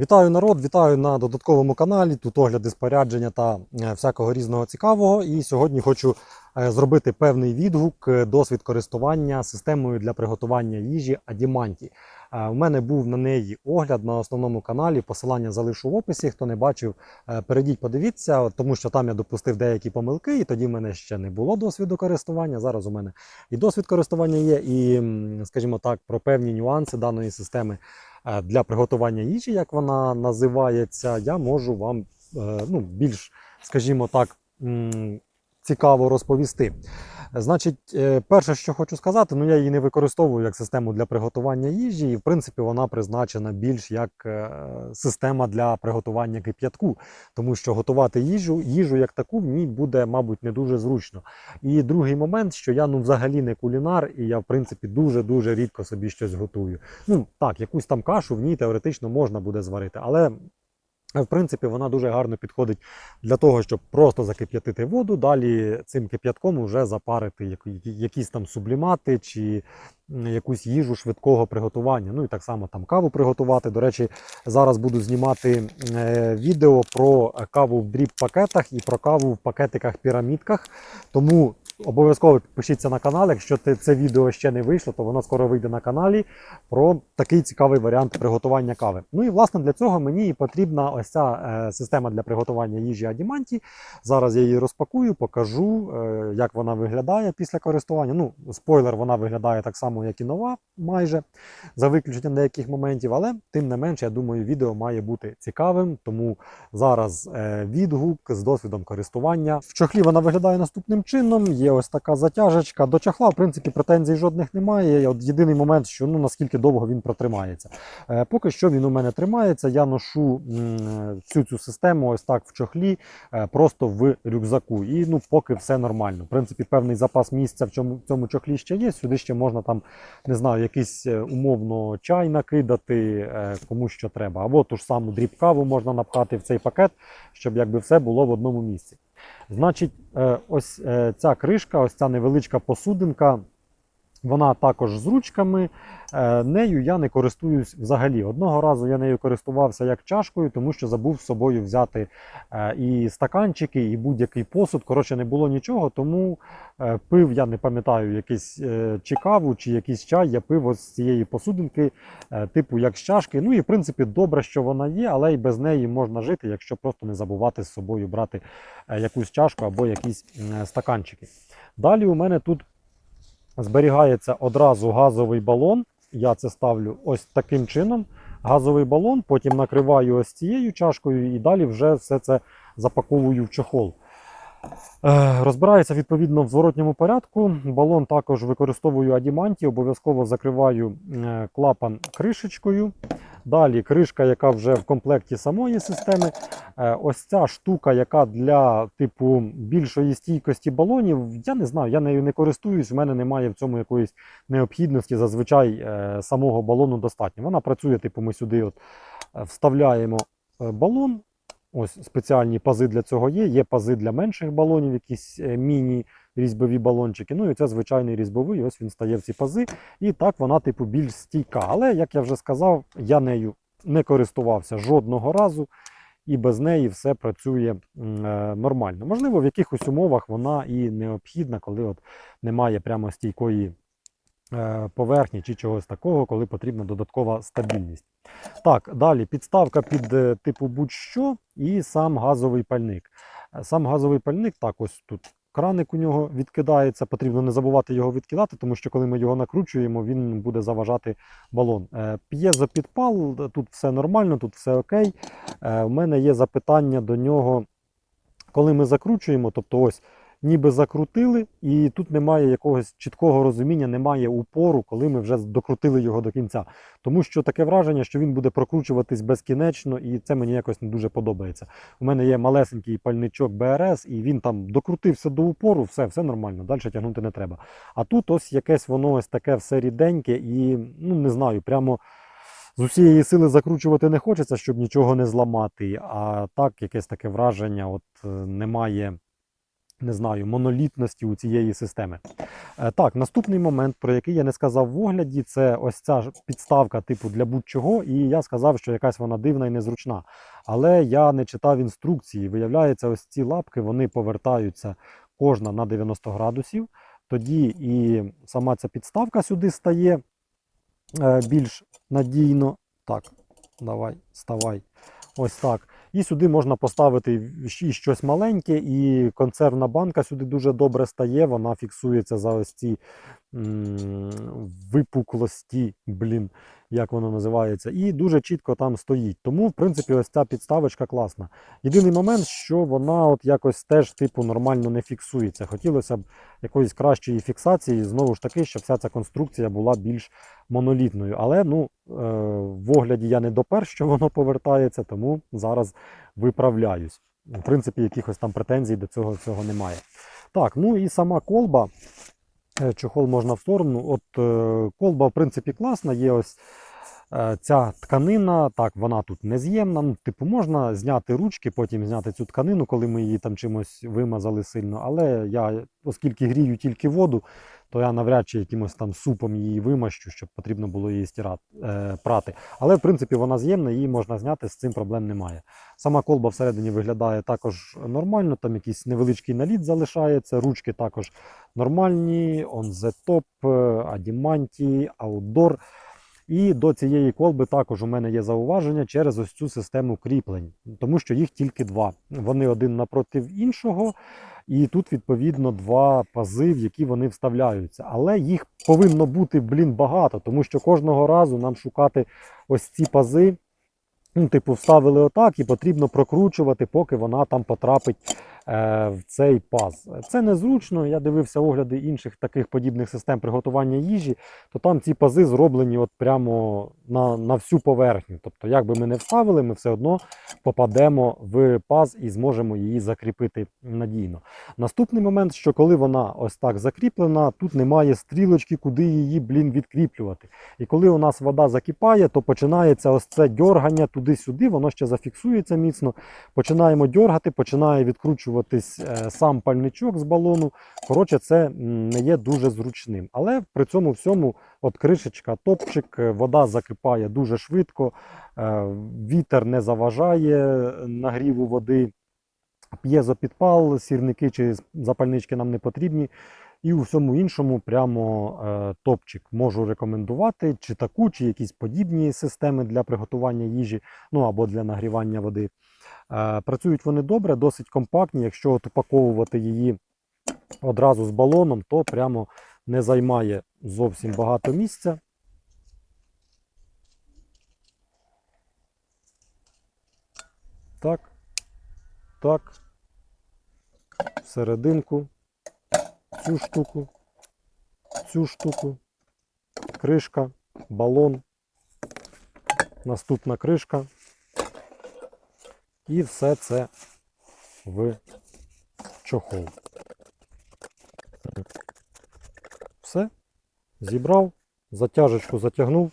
Вітаю народ, вітаю на додатковому каналі. Тут огляди спорядження та е, всякого різного цікавого. І сьогодні хочу е, зробити певний відгук, е, досвід користування системою для приготування їжі Адіманті. У мене був на неї огляд на основному каналі. Посилання залишу в описі. Хто не бачив, е, перейдіть, подивіться, тому що там я допустив деякі помилки, і тоді в мене ще не було досвіду користування. Зараз у мене і досвід користування є, і, скажімо так, про певні нюанси даної системи е, для приготування їжі, як вона називається, я можу вам е, ну, більш, скажімо так, цікаво розповісти. Значить, е, перше, що хочу сказати, ну я її не використовую як систему для приготування їжі, і в принципі вона призначена більш як е, система для приготування кип'ятку, тому що готувати їжу, їжу як таку в ній буде, мабуть, не дуже зручно. І другий момент, що я ну взагалі не кулінар, і я в принципі дуже дуже рідко собі щось готую. Ну так, якусь там кашу в ній теоретично можна буде зварити, але. В принципі, вона дуже гарно підходить для того, щоб просто закип'ятити воду, далі цим кип'ятком вже запарити якісь там сублімати чи якусь їжу швидкого приготування. Ну і так само там каву приготувати. До речі, зараз буду знімати е, відео про каву в дріб пакетах і про каву в пакетиках пірамідках. Тому обов'язково підпишіться на канал. Якщо це відео ще не вийшло, то воно скоро вийде на каналі про такий цікавий варіант приготування кави. Ну і власне для цього мені потрібна ось ця е, система для приготування їжі Адіманті. Зараз я її розпакую, покажу, е, як вона виглядає після користування. Ну, спойлер, вона виглядає так само, як і нова, майже за виключенням деяких моментів, але тим не менше, я думаю, відео має бути цікавим. Тому зараз е, відгук з досвідом користування. В чохлі вона виглядає наступним чином. Є ось така затяжечка. До чохла, в принципі, претензій жодних немає. От єдиний момент, що ну наскільки довго він протримається. Е, Поки що він у мене тримається. Я ношу всю цю систему ось так в чохлі, е, просто в рюкзаку. І ну, поки все нормально. В принципі, певний запас місця в цьому, в цьому чохлі ще є. Сюди ще можна там, не знаю, якийсь е, умовно чай накидати, е, кому що треба. Або ту ж саму дріб каву можна напхати в цей пакет, щоб якби все було в одному місці. Значить, е, ось ця кришка, ось ця невеличка посудинка. Вона також з ручками. Е, Нею я не користуюсь взагалі. Одного разу я нею користувався як чашкою, тому що забув з собою взяти е, і стаканчики, і будь-який посуд. Коротше, не було нічого, тому е, пив, я не пам'ятаю, якийсь чи каву, чи якийсь чай. Я пив ось з цієї посудинки, типу як з чашки. Ну і в принципі добре, що вона є, але й без неї можна жити, якщо просто не забувати з собою брати якусь чашку або якісь стаканчики. Далі у мене тут зберігається одразу газовий балон. Я це ставлю ось таким чином. Газовий балон, потім накриваю ось цією чашкою і далі вже все це запаковую в чохол. Е, Розбирається відповідно в зворотньому порядку. Балон також використовую адіманті, обов'язково закриваю е, клапан кришечкою. Далі кришка, яка вже в комплекті самої системи. Е, Ось ця штука, яка для типу більшої стійкості балонів, я не знаю, я нею не користуюсь, в мене немає в цьому якоїсь необхідності. Зазвичай самого балону достатньо. Вона працює, типу, ми сюди от вставляємо балон. Ось спеціальні пази для цього є. Є пази для менших балонів, якісь е, міні-різьбові балончики. Ну і це звичайний різьбовий. Ось він стає в ці пази. І так вона, типу, більш стійка. Але, як я вже сказав, я нею не користувався жодного разу, і без неї все працює е, нормально. Можливо, в якихось умовах вона і необхідна, коли от немає прямо стійкої поверхні чи чогось такого, коли потрібна додаткова стабільність. Так, далі підставка під е, типу будь-що і сам газовий пальник. Е, Сам газовий пальник, так, ось тут краник у нього відкидається. Потрібно не забувати його відкидати, тому що коли ми його накручуємо, він буде заважати балон. Е, П'єзопідпал, е, тут все нормально, тут все окей. Е, У мене є запитання до нього, коли ми закручуємо, тобто ось ніби закрутили, і тут немає якогось чіткого розуміння, немає упору, коли ми вже докрутили його до кінця. Тому що таке враження, що він буде прокручуватись безкінечно, і це мені якось не дуже подобається. У мене є малесенький пальничок БРС, і він там докрутився до упору, все, все нормально, далі тягнути не треба. А тут ось якесь воно ось таке все ріденьке, і ну не знаю, прямо. З усієї сили закручувати не хочеться, щоб нічого не зламати. А так, якесь таке враження, от е, немає не знаю, монолітності у цієї системи. Е, Так, наступний момент, про який я не сказав в огляді, це ось ця підставка типу для будь-чого, і я сказав, що якась вона дивна і незручна. Але я не читав інструкції. Виявляється, ось ці лапки вони повертаються кожна на 90 градусів. Тоді і сама ця підставка сюди стає е, більш надійно. Так, давай, ставай. Ось так. І сюди можна поставити і щось маленьке, і консервна банка сюди дуже добре стає. Вона фіксується за ось ці випуклості, блін, як воно називається, і дуже чітко там стоїть. Тому, в принципі, ось ця підставочка класна. Єдиний момент, що вона от якось теж типу нормально не фіксується. Хотілося б якоїсь кращої фіксації, знову ж таки, щоб вся ця конструкція була більш монолітною. Але ну, е, в огляді я не допер, що воно повертається, тому зараз виправляюсь. В принципі, якихось там претензій до цього всього немає. Так, ну і сама колба. Е, Чохол можна в сторону. От е, колба, в принципі, класна. Є ось ця тканина. Так, вона тут нез'ємна. Ну, типу, можна зняти ручки, потім зняти цю тканину, коли ми її там чимось вимазали сильно. Але я, оскільки грію тільки воду, то я навряд чи якимось там супом її вимащу, щоб потрібно було її стирати, е, прати. Але в принципі вона з'ємна, її можна зняти, з цим проблем немає. Сама колба всередині виглядає також нормально, там якийсь невеличкий наліт залишається, ручки також нормальні, On the Top, Adimanti, Outdoor. І до цієї колби також у мене є зауваження через ось цю систему кріплень, тому що їх тільки два. Вони один напроти іншого, і тут відповідно два пази, в які вони вставляються. Але їх повинно бути блін багато, тому що кожного разу нам шукати ось ці пази. Ну, типу, вставили отак, і потрібно прокручувати, поки вона там потрапить в цей паз. Це незручно. Я дивився огляди інших таких подібних систем приготування їжі, то там ці пази зроблені от прямо на, на всю поверхню. Тобто, як би ми не вставили, ми все одно попадемо в паз і зможемо її закріпити надійно. Наступний момент, що коли вона ось так закріплена, тут немає стрілочки, куди її, блін, відкріплювати. І коли у нас вода закипає, то починається ось це дьоргання туди-сюди, воно ще зафіксується міцно. Починаємо дьоргати, починає відкручуватись е, сам пальничок з балону. Коротше, це не є дуже зручним. Але при цьому всьому, от кришечка, топчик, е, вода закипає дуже швидко, е, вітер не заважає нагріву води. П'єзопідпал, сірники чи запальнички нам не потрібні. І у всьому іншому прямо топчик можу рекомендувати чи таку, чи якісь подібні системи для приготування їжі, ну або для нагрівання води. Е, працюють вони добре, досить компактні. Якщо от упаковувати її одразу з балоном, то прямо не займає зовсім багато місця. Так, так, серединку, цю штуку, цю штуку, кришка, балон, наступна кришка. І все це в чохол. Все, зібрав, затяжечку затягнув,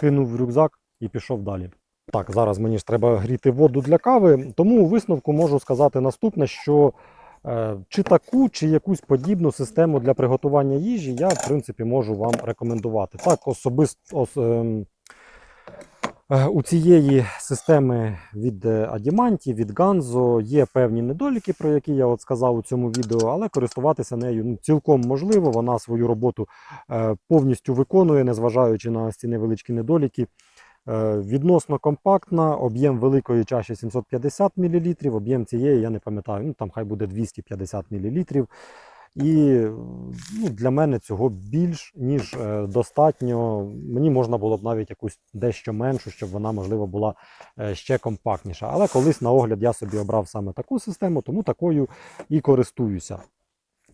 кинув в рюкзак і пішов далі. Так, зараз мені ж треба гріти воду для кави, тому у висновку можу сказати наступне, що е, чи таку, чи якусь подібну систему для приготування їжі я, в принципі, можу вам рекомендувати. Так, особисто ос, е, у цієї системи від е, Adimanti, від Ganzo є певні недоліки, про які я от сказав у цьому відео, але користуватися нею ну, цілком можливо. Вона свою роботу е, повністю виконує, незважаючи на ці невеличкі недоліки. Е, Відносно компактна, об'єм великої чаші 750 мл, об'єм цієї, я не пам'ятаю, ну там хай буде 250 мл. І ну, для мене цього більш ніж е, достатньо. Мені можна було б навіть якусь дещо меншу, щоб вона, можливо, була е, ще компактніша. Але колись на огляд я собі обрав саме таку систему, тому такою і користуюся.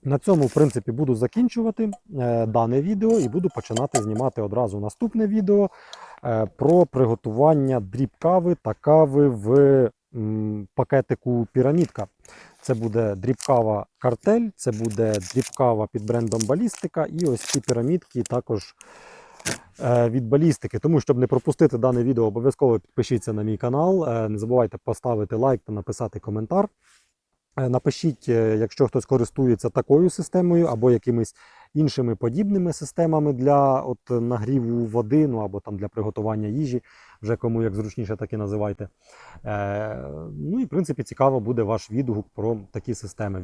На цьому, в принципі, буду закінчувати е, дане відео і буду починати знімати одразу наступне відео про приготування дріб кави та кави в пакетику пірамідка. Це буде дрібкава картель, це буде дрібкава під брендом Балістика і ось ці пірамідки також е, від балістики. Тому, щоб не пропустити дане відео, обов'язково підпишіться на мій канал. Е, Не забувайте поставити лайк та написати коментар. Е, Напишіть, якщо хтось користується такою системою або якимись іншими подібними системами для от, нагріву води, ну або там для приготування їжі, вже кому як зручніше, так і називайте. Е, ну і в принципі цікаво буде ваш відгук про такі системи.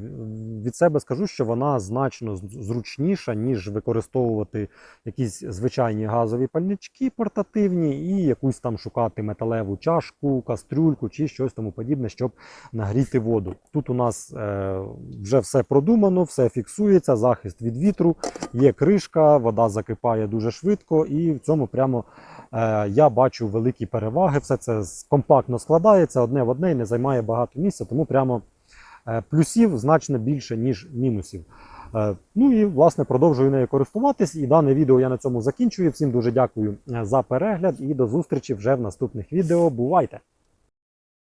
Від себе скажу, що вона значно зручніша, ніж використовувати якісь звичайні газові пальнички портативні і якусь там шукати металеву чашку, кастрюльку чи щось тому подібне, щоб нагріти воду. Тут у нас е, вже все продумано, все фіксується, захист від вітру, є кришка, вода закипає дуже швидко, і в цьому прямо е, я бачу великі переваги. Все це компактно складається одне в одне і не займає багато місця, тому прямо е, плюсів значно більше, ніж мінусів. Е, Ну і власне продовжую нею користуватись. І дане відео я на цьому закінчую. Всім дуже дякую е, за перегляд і до зустрічі вже в наступних відео. Бувайте!